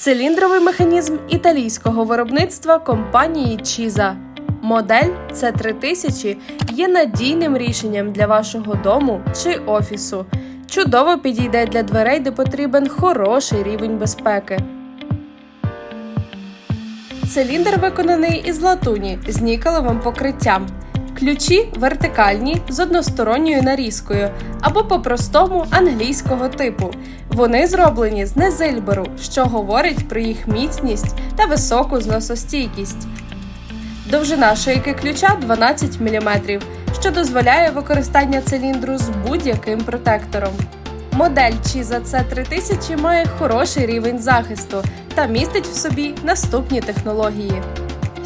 Циліндровий механізм італійського виробництва компанії Чіза. Модель C3000 є надійним рішенням для вашого дому чи офісу. Чудово підійде для дверей, де потрібен хороший рівень безпеки. Циліндр виконаний із латуні з нікелевим покриттям. Ключі вертикальні з односторонньою нарізкою або по-простому англійського типу. Вони зроблені з незильберу, що говорить про їх міцність та високу зносостійкість. Довжина шийки ключа 12 мм, що дозволяє використання циліндру з будь-яким протектором. Модель Chiza C3000 має хороший рівень захисту та містить в собі наступні технології.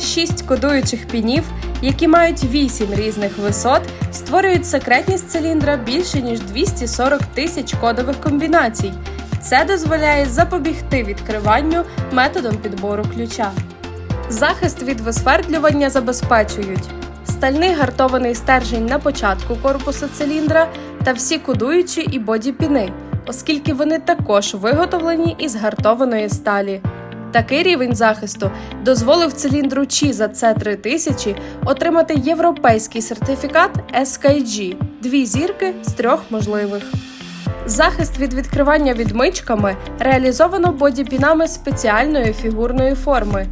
Шість кодуючих пінів, які мають 8 різних висот, створюють секретність циліндра більше ніж 240 тисяч кодових комбінацій. Це дозволяє запобігти відкриванню методом підбору ключа. Захист від висвердлювання забезпечують стальний гартований стержень на початку корпусу циліндра та всі кодуючі і бодіпіни, оскільки вони також виготовлені із гартованої сталі. Такий рівень захисту дозволив циліндру Chiza C3000 отримати європейський сертифікат SKG – дві зірки з трьох можливих. Захист від відкривання відмичками реалізовано бодіпінами спеціальної фігурної форми.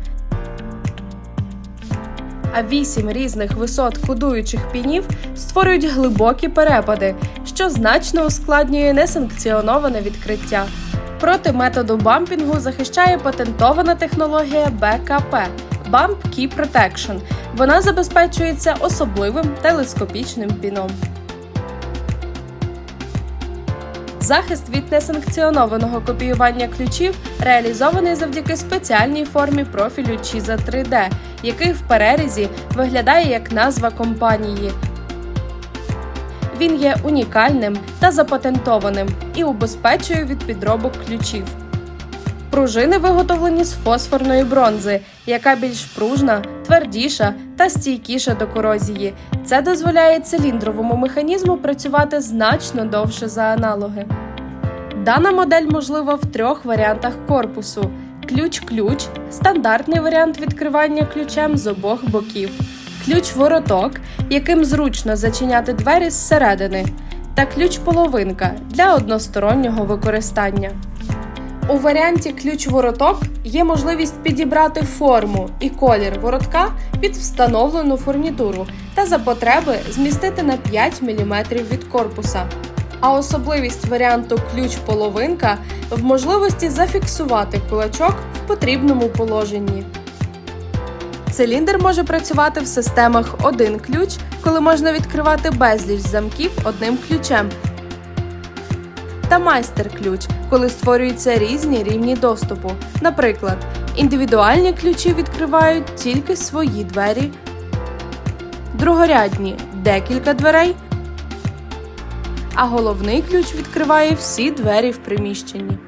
А вісім різних висот кодуючих пінів створюють глибокі перепади, що значно ускладнює несанкціоноване відкриття. Проти методу бампінгу захищає патентована технологія БКП Bump Key Protection. Вона забезпечується особливим телескопічним піном. Захист від несанкціонованого копіювання ключів реалізований завдяки спеціальній формі профілю Chiza 3D, який в перерізі виглядає як назва компанії. Він є унікальним та запатентованим і убезпечує від підробок ключів. Пружини виготовлені з фосфорної бронзи, яка більш пружна, твердіша та стійкіша до корозії. Це дозволяє циліндровому механізму працювати значно довше за аналоги. Дана модель можлива в трьох варіантах корпусу: ключ-ключ, стандартний варіант відкривання ключем з обох боків, ключ-вороток, яким зручно зачиняти двері зсередини, та ключ-половинка для одностороннього використання. У варіанті ключ-вороток є можливість підібрати форму і колір воротка під встановлену фурнітуру та за потреби змістити на 5 мм від корпуса. А особливість варіанту ключ-половинка в можливості зафіксувати кулачок в потрібному положенні. Циліндр може працювати в системах один ключ, коли можна відкривати безліч замків одним ключем, та майстер-ключ, коли створюються різні рівні доступу. Наприклад, індивідуальні ключі відкривають тільки свої двері, другорядні декілька дверей, а головний ключ відкриває всі двері в приміщенні.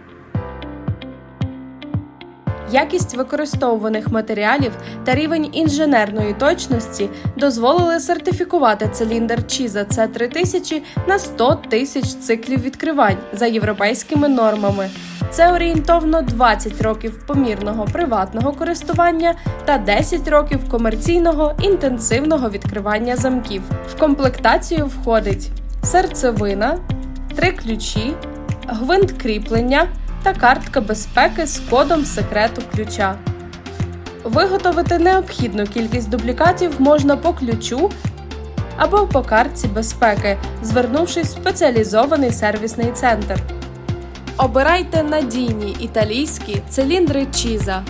Якість використовуваних матеріалів та рівень інженерної точності дозволили сертифікувати циліндр Chiza C3000 на 100 тисяч циклів відкривань за європейськими нормами. Це орієнтовно 20 років помірного приватного користування та 10 років комерційного інтенсивного відкривання замків. В комплектацію входить серцевина, три ключі, гвинт кріплення та картка безпеки з кодом секрету ключа. Виготовити необхідну кількість дублікатів можна по ключу або по картці безпеки, звернувшись в спеціалізований сервісний центр. Обирайте надійні італійські циліндри Чіза.